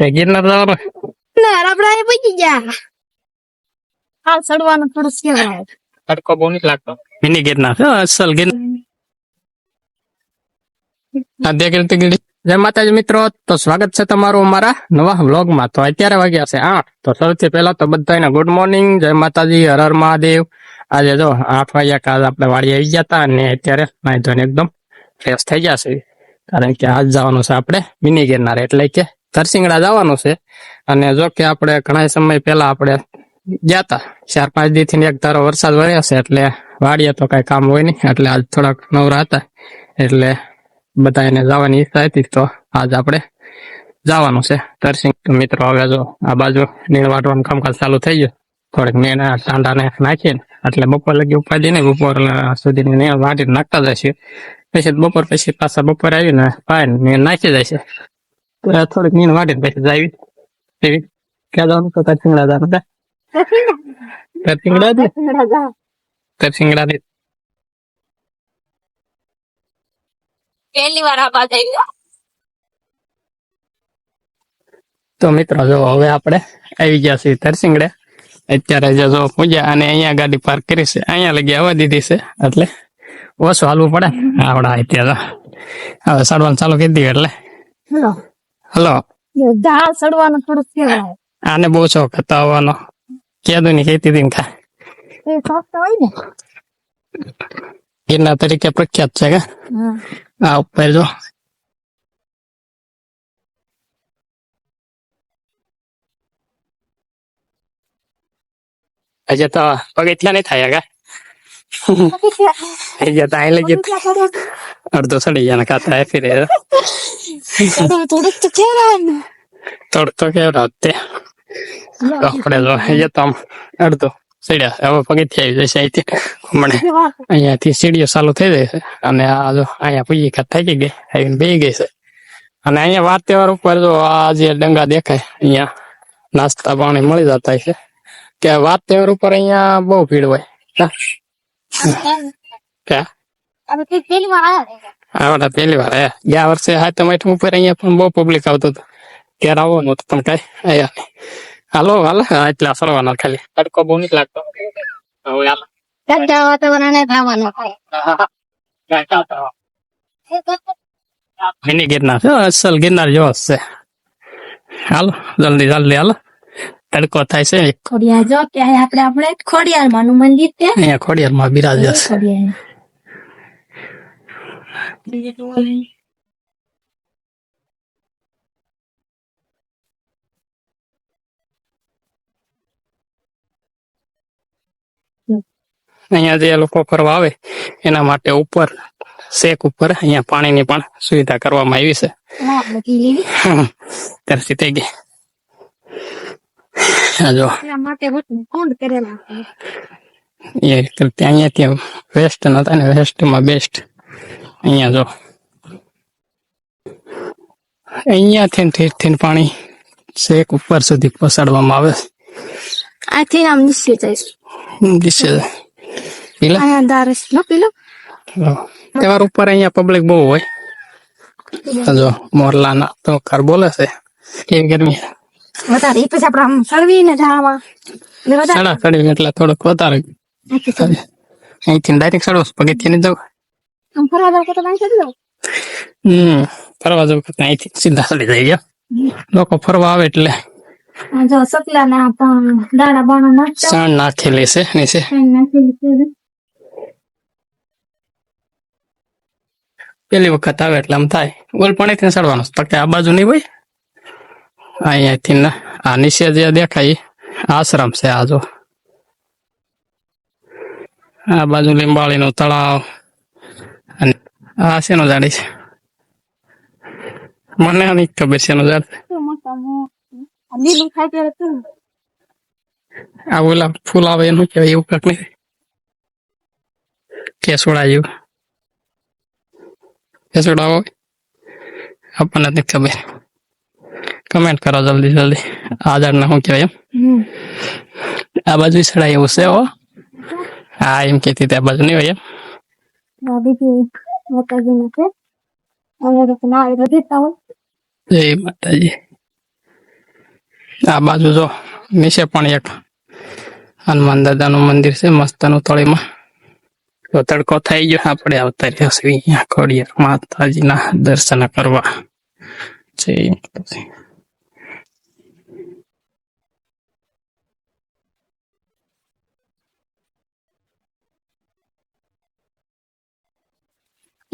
તે ગિરનાર જવાનું? ના આપડે અહીં પહોંચી ગયા. હાલ ચડવાનું થોડું કહેવાય તડકો બહુ નથી લાગતો. મિની ગિરનાર હો, અસલ ગિરનાર. કીર્તિ ગીરી. જય માતાજી મિત્રો તો સ્વાગત છે તમારું અમારા નવા વ્લોગમાં. તો અત્યારે વાગ્યા છે આઠ. તો સૌથી પહેલા તો બધાને ગુડ મોર્નિંગ જય માતાજી હર હર મહાદેવ. આજે જો આઠ વાગ્યા કાલ આપણે વાડી આવી ગયા હતા અને અત્યારે નાઈ ધોઈને એકદમ ફ્રેશ થઈ ગયા છે. કારણ કે આજ જવાનું છે આપણે મિની ગિરનાર. એટલે કે તરસિંગડા જવાનું છે. અને જો કે આપણે ઘણા સમય પહેલા આપણે ગયા હતા ચાર, પાંચ દી થી એક ધારો વરસાદ વર્યો છે, એટલે વાડીએ તો કઈ કામ હોય નહીં. એટલે આજ થોડાક નવરા હતા. એટલે બધા એને જવાની ઈચ્છા હતી, તો આજ આપણે જવાનું છે. તરસિંગ મિત્રો, હવે જો આ બાજુ નીણ વાટવાનું કામકાજ ચાલુ થઈ ગયું. થોડીક નીણ ટાંડાને નાખીને એટલે બપોર લગી ઉપાડી નહીં બપોર સુધી નીણ વાટીને નાખતા જશે પછી બપોર પછી પાછા બપોર આવીને પાય નીણ નાખી જાય છે. થોડીક નીણ વાટીને પછી જાવી. એવી ક્યાં જવાનું તો તરસિંગડા જવાનું તરસિંગડા જ તરસિંગડા ની પહેલી વાર આ બાજુ તો મિત્રો જો હવે આપણે આવી ગયા છીએ તરસિંગડે અત્યારે જો જો પૂજા અને અહીંયા ગાડી પાર્ક કરી છે. અહીંયા લગી આવવા દીધી છે. એટલે ઓછું હાલવું પડે. આવડા અત્યારે. હવે સાડવાનું ચાલુ કરી દીધું એટલે. હલો. હલો ઝાડ થોડો થોડું આને બહુ શોખ હતો આવવાનો. કેદું ની ખેતી હતી ખા એ શોખ તો હોય ને. ગિરનાર તરીકે પ્રખ્યાત છે કે? આ ઉપર જો. હજે તો પગથિયા નહીં થાય કા હજે તો અહીં લગી અડધો સડી ગયા ખાતા ફિરે થોડુંક તો કહેવાય ને થોડું તો કેવડા તે આપણે જો હજે તો આમ અડધો સડ્યા હવે પગથિયા આવી જશે અહીંથી હમણે અહીંયાથી સીડીઓ ચાલુ થઈ જાય છે અને આ જો અહીંયા પૂજી ખાત થઈ ગઈ આવીને બે ગઈ છે અને અહીંયા વાત તહેવાર ઉપર જો આ જે ડંગા દેખાય અહીંયા નાસ્તા પાણી મળી જતા છે કે વાત તહેવાર ઉપર અહીંયા બહુ ભીડ હોય? ક્યાં પહેલી વાર આવ્યા આવડા પહેલી વાર આયા ગયા વર્ષે હાથમ આઠમ ઉપર અહીંયા પણ બહુ પબ્લિક આવતું હતું. ત્યારે આવો નતું પણ કઈ આયા નહીં. હાલો હાલ. હા, એટલા સરવાના ખાલી. તડકો બહુ નથી લાગતો. હવે હાલો. બધા વાતાવરણ થવાનું મિની ગિરનાર. છે અસલ ગિરનાર જેવો છે. હાલો જલ્દી જલ્દી હાલો. તડકો થાય છે. ખોડિયાર જો કે આપણે આપણે ખોડિયાર માનું મંદિર છે. અહીંયા ખોડિયારમાં બિરાજે છે. ઓલું. અહીંયા જે લોકો ફરવા આવે એના માટે ઉપર શેક ઉપર અહીંયા પાણીની પણ સુવિધા કરવામાં આવી છે. તરસી થઈ ગઈ. જો. કરતી અહીંયાથી વેસ્ટ નતા ને વેસ્ટમાં બેસ્ટ. અહીંયા જો. અહીંયાથી થી ઠેરથી ને પાણી શેક ઉપર સુધી પસાડવામાં આવે. આથી આમ નીચે જાય નીચે પેલા? અહીંયા દારસ નો પેલો. તહેવાર ઉપર અહીંયા પબ્લિક બહુ હોય. જો મોરલાના તો કાર બોલે છે. કેવી ગરમી? વધારે. પછી આપણે આમ સળવી ને ઝાડમાં સડા સડી એટલે થોડોક વધારે. અહીંથી ડાયરેક્ટ સડો પગથિયે ને જાવ આમ ફરવા જાવ તો હમ ફરવા જવું અહીંથી સીધા જાય ગયા લોકો ફરવા આવે એટલે જો સકલા ના પણ દાણા બાણા નાખતા સાણ નાખેલી છે નીચે પેલી વખત આવે એટલે આમ થાય ઓલ પાણીથી સડવાનું તો કે આ બાજુ નહીં હોય અહીંયાથી ના આ નીચે જે દેખાય આશ્રમ છે આ જો આ બાજુ લીંબાળીનું તળાવ અને આ શેનો ઝાડ છે? મને આની ખબર શેનો ઝાડ. આ ઓલા ફૂલ આવે એનું કહેવાય એવું કાંક નહીં. કેસોડા જેવું. કેસોડા હોય? આપણને નથી ખબર. કમેન્ટ કરો જલ્દી જલ્દી. આ ઝાડને શું કહેવાય એમ? આ બાજુ સડાય એવું છે હો. હા એમ કહેતી ત્યાં બાજુ નહીં હોય એમ? બીજી ના માતાજી આ બાજુ જો નીચે પણ એક હનુમાન દાદાનું મંદિર છે મસ્તનું તળીમાં તો તડકો થઈ ગયો આપણે આવતા રહ્યા છીએ અહીંયા ખોડિયાર માતાજીના દર્શન કરવા જય માતાજી.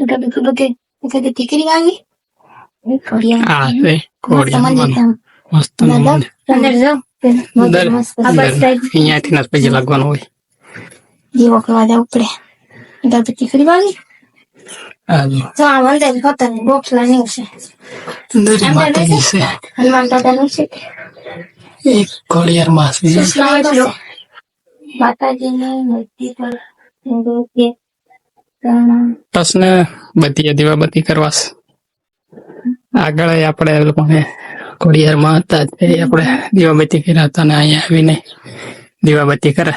ગબે ગબે ગબે દીકરી આવી આ છે ખોડિયાર માનું મસ્ત અંદર જાઓ અંદર મસ્ત અંદર અહીંયાથી જ પછી લાગવાનું હોય દીવો કરવા જવું પડે દીકરી આવી આ જો જો આ મંદિર ખતર બોક્સ લાની છે સુંદરી માતાજી છે હનુમાન દાદા નું છે એક ખોડિયાર માં છે માતાજીને મૂર્તિ પર નૃત્ય પ્રણામ પ્રશ્ન બધી દીવાબત્તી કરવાસ. આગળ આપણે લોકોને ખોડિયારમાં હતા એ આપણે દીવાબત્તી કર્યા હતા ને અહીંયા આવીને દીવાબત્તી કરે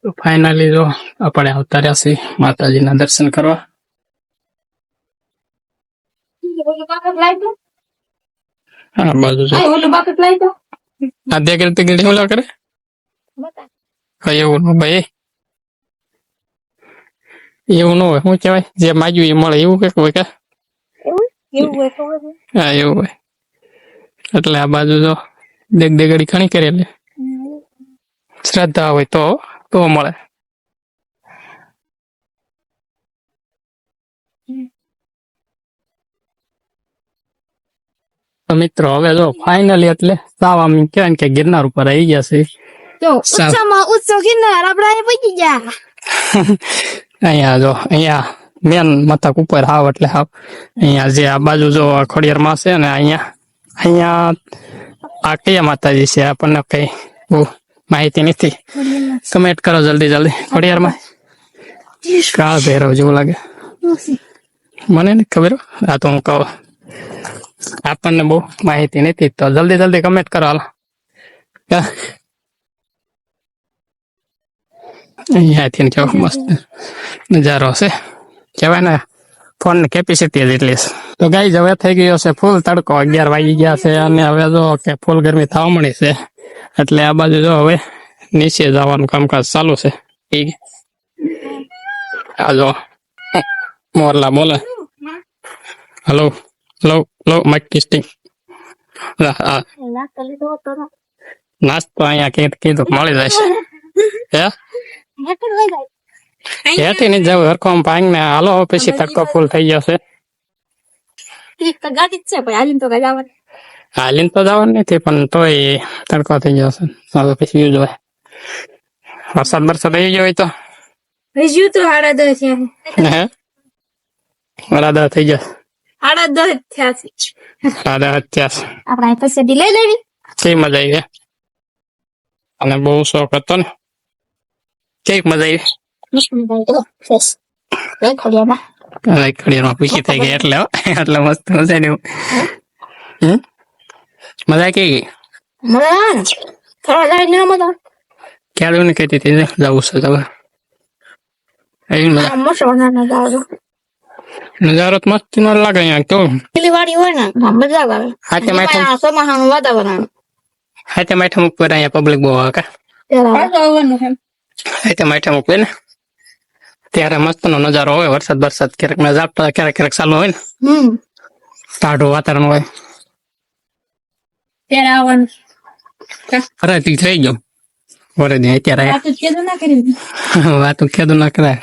તો ફાઇનલી જો આપણે આવતા રહ્યા છીએ માતાજીના દર્શન કરવા. આ બાજુ આ ઓલું બાકટ લાવી દો આ દેગડ તેગડ શું લા કરે કઈ એવું ભાઈ એવું ન હોય શું કહેવાય જે માગ્યું એ મળે એવું કંઈક હોય કે હા એવું હોય એટલે આ બાજુ જો દેગ દેગડી ઘણી કરેલી શ્રદ્ધા હોય તો તો મળે તો મિત્રો હવે જો ફાઇનલી એટલે સાવ આમ કહેવાય કે ગિરનાર ઉપર આવી ગયા છે તો ઉત્સવ ગિરનાર આપણે પહોંચી ગયા અહીંયા જો અહીંયા મેન મથક ઉપર હાવ એટલે હાવ. અહીંયા જે આ બાજુ જો ખોડિયાર ખોડિયારમાં છે ને અહીંયા અહીંયા આ કયા માતાજી છે? આપણને કઈ બહુ માહિતી નથી. કમેન્ટ કરો જલ્દી જલ્દી. ખોડિયારમાં. કાળ ભેરવ જેવું લાગે? મને નથી ખબર. આ તો હું કહું. આપણને બહુ માહિતી નથી. તો જલ્દી જલ્દી કમેન્ટ કરો હાલો કા? અહીંયાથી કેવો મસ્ત નજારો છે કહેવાય ને ફોનની કેપેસિટી જેટલી છે તો ગાઈ હવે થઈ ગયો છે ફૂલ તડકો અગિયાર વાગી ગયા છે અને હવે જો કે ફૂલ ગરમી થવા મળી છે એટલે આ બાજુ જો હવે નીચે જવાનું કામકાજ ચાલુ છે ઠીક આ જો મોરલા બોલે hello hello hello mike testing નાસ્તો અહીંયા કીધું કીધું મળી જશે હે હેઠી નહીં જવું હરખોમ પાંગ ને હાલો પછી તડકો ફૂલ થઈ જશે. ગાડી છે ભાઈ હાલીને તો જવાનું હાલીને તો જવાનું નથી પણ તોય તડકો થઈ જશે. હવે પછી વ્યૂ જોવાય. વરસાદ વરસાદ આવી ગયો હોય તો? હજુ તો સાડા દસ થયા હે? બરાબર થઈ જશે. સાડા દસ થયા છે. સાડા છે આપણે પછી ડિલે લેવી. કઈ મજા આવી અને બહુ શોખ હતો ને. કેવી મજા આવી ઘડીમાં પૂછી થઈ ગઈ એટલે એટલે મસ્ત મજા આવી મજા કેવી ગઈ ક્યારે ને કહેતી હતી જવું છે જવું નજારો મસ્ત ન લાગે અહીંયા તો. વાળી હોય ને મજા આવે હાથે માઠમ ચોમાસાનું વાતાવરણ. હાથે ઉપર અહીંયા પબ્લિક બહુ આવે કા? હાથે આઈટમ ઉપર ને. ત્યારે મસ્ત નો નજારો હોય વરસાદ વરસાદ ક્યારેક મેં ઝાપટા ક્યારેક ક્યારેક ચાલુ હોય ને. ટાઢું વાતાવરણ હોય. ત્યારે આવવાનું. ફરતી થઈ ગયો. વરદી અત્યારે આ તો કીધું ના વાતું કીધું ના કરાય.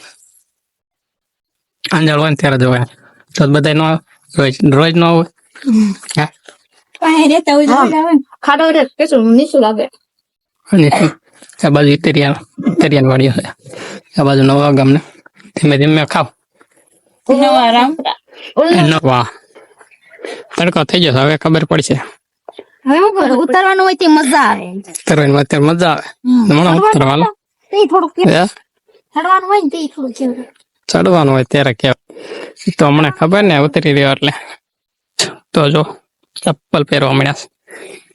અંજાળ હોય ને ત્યારે જોવા તો બધા નો રોજ રોજ નો હોય. હા. રહેતા હોય આવે ખાડો રે કેશું નીચું લાગે. અને આ બાજુ ઇતરિયા ઇતરિયાન વાડીઓ છે. આ બાજુ નવા ગામને. ધીમે ધીમે ખાવ. નવા તડકો થઈ જશે હવે ખબર પડશે. હવે ઉતારવાનું હોય તે મજા આવે. તરવાની અત્યારે મજા આવે. હમણાં ઉતરવા હાલો. તે થોડુંક હે? ચડવાનું હોય ને તે થોડુંક કેવું. ચડવાનું હોય ત્યારે કેવ. તો હમણાં ખબર ને ઉતરી રહ્યો એટલે. તો જો ચપ્પલ પહેરવા મળ્યા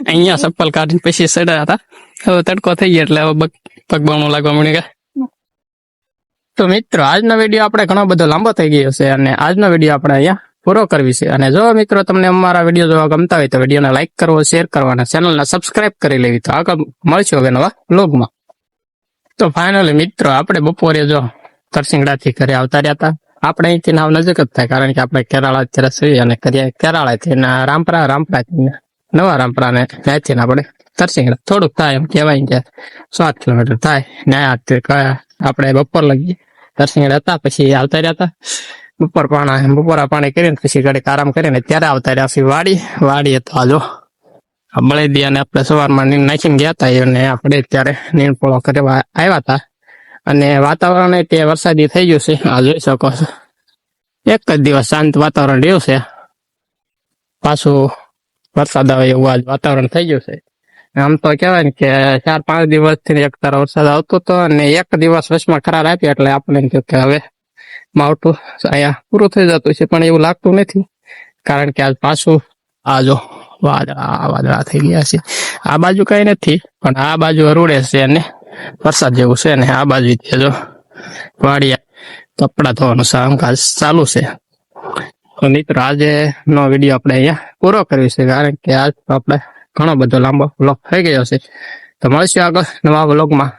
અહીંયા ચપ્પલ કાઢીને પછી ચડ્યા હતા. હવે તડકો થઈ ગયો એટલે હવે પગબાણું લાગવા મળી ગયા તો મિત્રો, આજનો વીડિયો આપણે ઘણો બધો લાંબો થઈ ગયો છે અને આજનો વીડિયો આપણે અહીંયા પૂરો કરવી છે. અને જો મિત્રો તમને અમારા વીડિયો જોવા ગમતા હોય તો વિડીયોને લાઈક કરવો શેર કરવો અને ચેનલને સબસ્ક્રાઇબ કરી લેવી. તો આગળ મળશું હવે નવા બ્લોગમાં તો ફાઇનલી મિત્રો, આપણે બપોરે જો તરસિંગડાથી ઘરે આવતા રહ્યા હતા. આપણે અહીંથી નાવ નજીક જ થાય, કારણ કે આપણે કેરાળા અત્યારે છીએ અને કરીએ કેરાળાથી રામપરા રામપરાથી નવા રામપરા ને ત્યાંથી આપણે તરસિંગડા. થોડુંક થાય એમ કહેવાય કે સાત કિલોમીટર થાય. ન્યાય આપણે બપોર લગી તરસિંગડા હતા, પછી આવતા રહ્યા હતા. બપોર પાણા, બપોરા પાણી કરીને પછી ઘડીક આરામ કરીને ત્યારે આવતા રહ્યા પછી વાડી. વાડી તો બળી બળેદી અને આપણે સવારમાં નીંદ નાખીને ગયા હતા. અને આપણે ત્યારે નીંદ પોળો કરવા આવ્યા હતા. અને વાતાવરણ તે વરસાદી થઈ ગયું છે. આ જોઈ શકો છો. એક જ દિવસ શાંત વાતાવરણ રહ્યું છે. પાછું વરસાદ આવે એવું આજ વાતાવરણ થઈ ગયું છે. આમ તો કહેવાય ને કે ચાર પાંચ દિવસથી એક તાર વરસાદ આવતો હતો અને એક દિવસ વચમાં કરાર આપ્યો એટલે આપણે થયું કે હવે માવઠું અહીંયા પૂરું થઈ જતું છે, પણ એવું લાગતું નથી. કારણ કે આજ પાછું આ જો વાદળા વાદળા થઈ ગયા છે. આ બાજુ કઈ નથી, પણ આ બાજુ અરૂડે છે અને વરસાદ જેવું છે ને આ બાજુ જો વાડિયા કપડા ધોવાનું કામકાજ ચાલુ છે. તો મિત્રો, આજે નો વીડિયો આપણે અહીંયા પૂરો કર્યો છે, કારણ કે આજ આપણે ઘણો બધો લાંબો વ્લોગ થઈ ગયો છે. તો મળીશું આગળ નવા વ્લોગમાં